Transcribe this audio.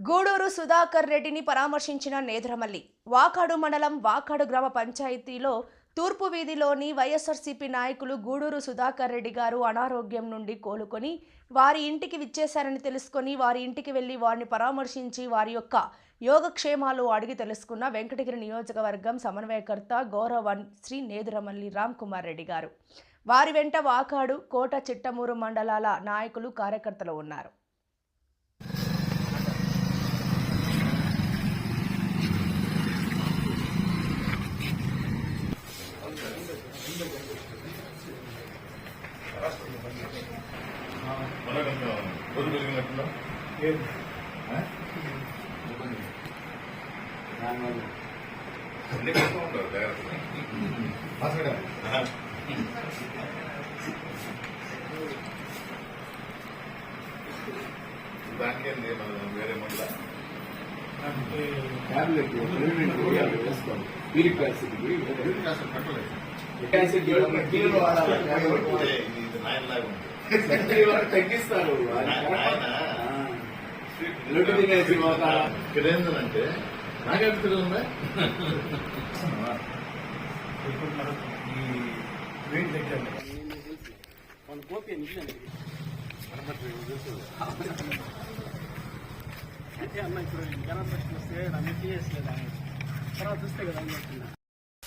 గూడూరు సుధాకర్ రెడ్డిని పరామర్శించిన నేదురమల్లి వాకాడు మండలం వాకాడు గ్రామ పంచాయతీలో తూర్పు వీధిలోని వైఎస్ఆర్సీపీ నాయకులు గూడూరు సుధాకర్ రెడ్డి గారు అనారోగ్యం నుండి కోలుకొని వారి ఇంటికి విచ్చేశారని తెలుసుకొని వారి ఇంటికి వెళ్ళి వారిని పరామర్శించి వారి యొక్క యోగక్షేమాలు అడిగి తెలుసుకున్న వెంకటగిరి నియోజకవర్గం సమన్వయకర్త గౌరవ శ్రీ నేదురమల్లి రామ్ కుమార్ రెడ్డి గారు. వారి వెంట వాకాడు కోట చిట్టమూరు మండలాల నాయకులు కార్యకర్తలు ఉన్నారు. దానికి ఏంది మనం వేరే మళ్ళా ట్యాబ్లెట్ ట్రీట్మెంట్ వేసుకోండి తగ్గిస్తారు అది అంటే లడ్డు నాకే మన కోపి అయితే అన్న ఇప్పుడు జనం ప్రశ్న వస్తే అన్ని చేయట్లేదు ఆయన తర్వాత చూస్తే కదా